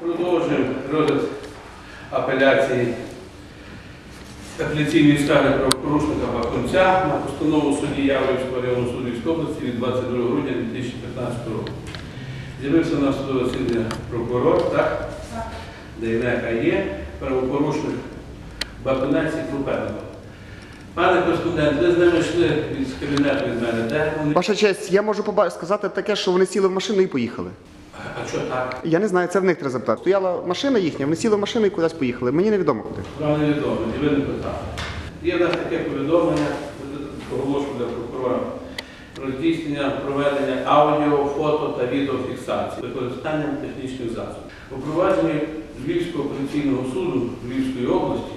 Продовжуємо розгляд апеляції апеляційної скарги правопорушника Бакунця на постанову судді Яворівського районного суду Львівської області від 22 грудня 2015 року. З'явився на судове засідання прокурор, так? Дейнека є, правопорушник Бакунець і Крупенко. Пане кореспондент, ви з ними йшли від кабінету від мене, де вони? Ваша честь, я можу поба- сказати таке, що вони сіли в машину і поїхали. А так? Я не знаю, це в них треба запитати. Стояла машина їхня, вони сіли в машину і кудись поїхали. Мені невідомо куди. Вам невідомо, і ви не питали. Є в нас таке повідомлення, оголошую для прокурора про здійснення проведення аудіо, фото та відеофіксації використанням технічних засобів. У провадженні Львівського апеляційного суду Львівської області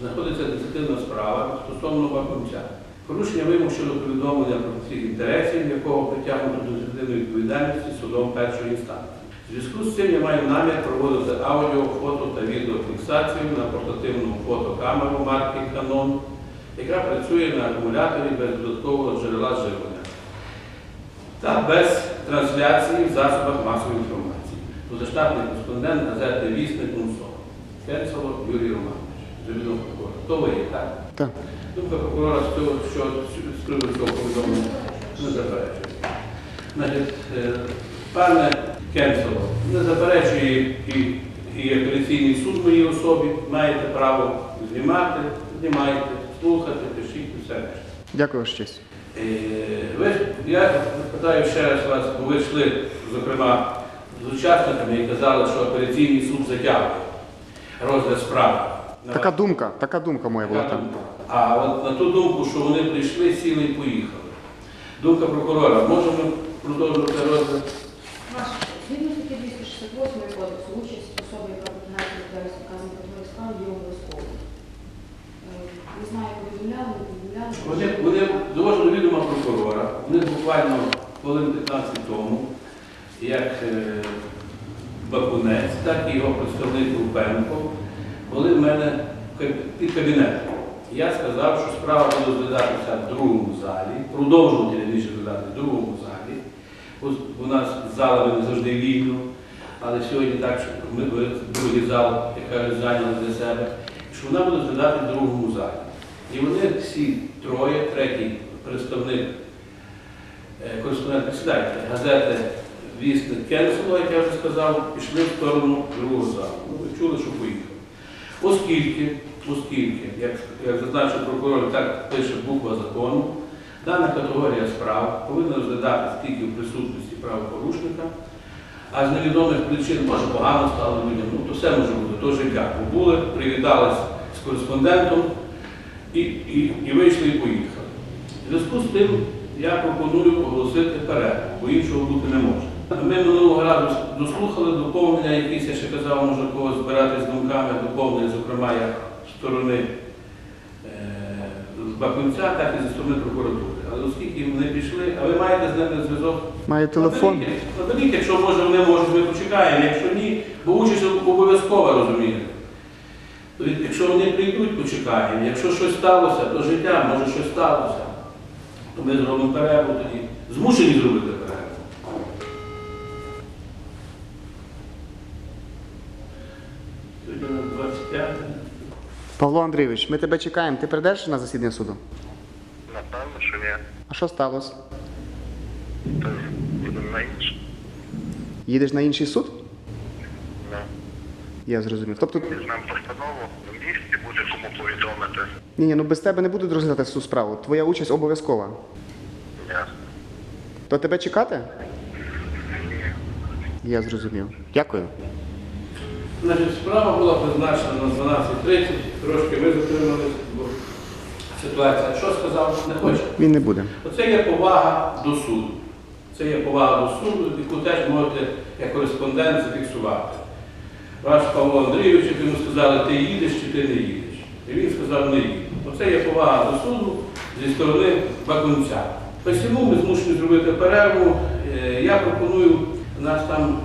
знаходиться дисциплінна справа стосовно Бакунця. Порушення вимог щодо повідомлення про конфлікт інтересів, якого притягнуто до адміністративної відповідальності судом першої інстанції. У зв'язку з цим я маю намір проводити аудіо, фото та відеофіксацію на портативну фотокамеру марки Canon, яка працює на акумуляторі без додаткового джерела живлення та без трансляції в засобах масової інформації. Позаштатний кореспондент газети Вісник Мунсо. Кенцело Юрій Романович. Завідомо прокурор. То ви є, так? Так. Думка прокурора що з приводу цього повідомлення не заперечує. Е, пане Кенцело, не заперечує і, і апеляційний суд в моїй особі. Маєте право знімати, знімайте, слухати, пишіть і все решта. Дякую, ваша честь. Е, Ви, я питаю ще раз вас, бо ви йшли, зокрема, з учасниками і казали, що апеляційний суд затягує розгляд справи. На Така думка, така думка моя була там. а от на ту думку, що вони прийшли, сіли і поїхали. Думка прокурора, можемо продовжувати розгляд? Ваше згідно статті 268 кодексу, участь особи, яка виконає відповідальність вказаних категорій справ, є обов'язковою. Е, Не знаю, повідомляли, не повідомляли. Вони, вони довожу відома прокурора, вони буквально хвилин 15 тому, як е, Бакунець, так і його представник Рупенко, були в мене під кабінетом. Я сказав, що справа буде розглядатися в другому залі, продовжувати раніше розглядати в другому залі. У нас залами не завжди вільно, але сьогодні так, що ми другий зал, як кажуть, зайняли для себе, що вона буде розглядати в другому залі. І вони всі троє, третій представник, е, кореспондент, присідайте, газети Вісник Кенсело, як я вже сказав, пішли в сторону другого залу. Ну, чули, що поїхали. Оскільки, оскільки, як, як зазначив прокурор, так пише буква закону, дана категорія справ повинна розглядатися тільки в присутності правопорушника, а з невідомих причин може погано стало людям, ну то все може бути, то життя. Побули, привітались з кореспондентом і, і, і вийшли і поїхали. В зв'язку з тим я пропоную оголосити перерву, бо іншого бути не може. Ми минулого разу дослухали доповнення, якісь я ще казав, може когось збирати з думками, доповнення, зокрема, як з сторони е, з Бакунця, так і зі сторони прокуратури. Оскільки вони пішли, а ви маєте з ними зв'язок? Має телефон. Наберіть, Наберіть, якщо може вони можуть, ми почекаємо. Якщо ні, бо участь обов'язкова, розумієте. То Якщо вони прийдуть, почекаємо. Якщо щось сталося, то життя, може щось сталося, то ми зробимо перерву тоді. Змушені зробити перерву. Сьогодні на 25. Павло Андрійович, ми тебе чекаємо. Ти прийдеш на засідання суду? Напевно, що ні. А що сталося? То будемо на інше. Їдеш на інший суд? Ну, Я зрозумів. Тобто, візьмемо постанову на місці, буде кому повідомити. ні, ні, ну без тебе не будуть розглядати цю справу. Твоя участь обов'язкова. Ясно. То тебе чекати? Я зрозумів. Дякую. Значить, справа була призначена на 12.30, трошки ми затрималися, ситуація. Що сказав, не хоче. Він не буде. Оце є повага до суду. Це є повага до суду, яку теж можете як кореспондент зафіксувати. Ваш Павло Андрійович, як йому сказали, ти їдеш чи ти не їдеш. І він сказав, не їду. Оце є повага до суду зі сторони Бакунця. Посіму ми змушені зробити перерву. Е, Я пропоную нас там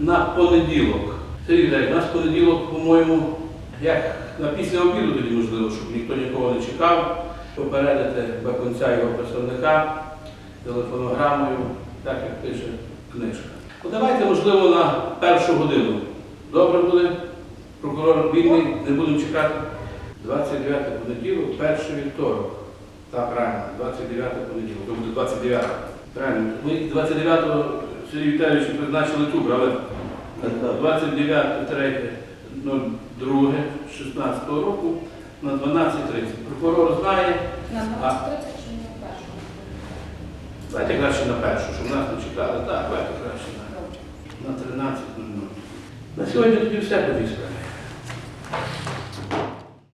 на понеділок. Сергій нас понеділок, по-моєму, як на після обіду тоді можливо, щоб ніхто нікого не чекав, попередити Бакунця його представника телефонограмою, так як пише книжка. Ну, давайте, можливо, на першу годину Добре буде. Прокурор вільний, не будемо чекати. 29 понеділок, перший вівторок. Так, правильно, 29 понеділок, то буде 29. Правильно. Ми 29-го Сергій Віталійович призначили тут, але 29 3 02 16 року на 12.30. Прокурор знає, На 12.30 чи на першу? давайте краще на першу, щоб нас не чекали. Так, давайте краще на, на 13.00. На сьогодні тоді все справі.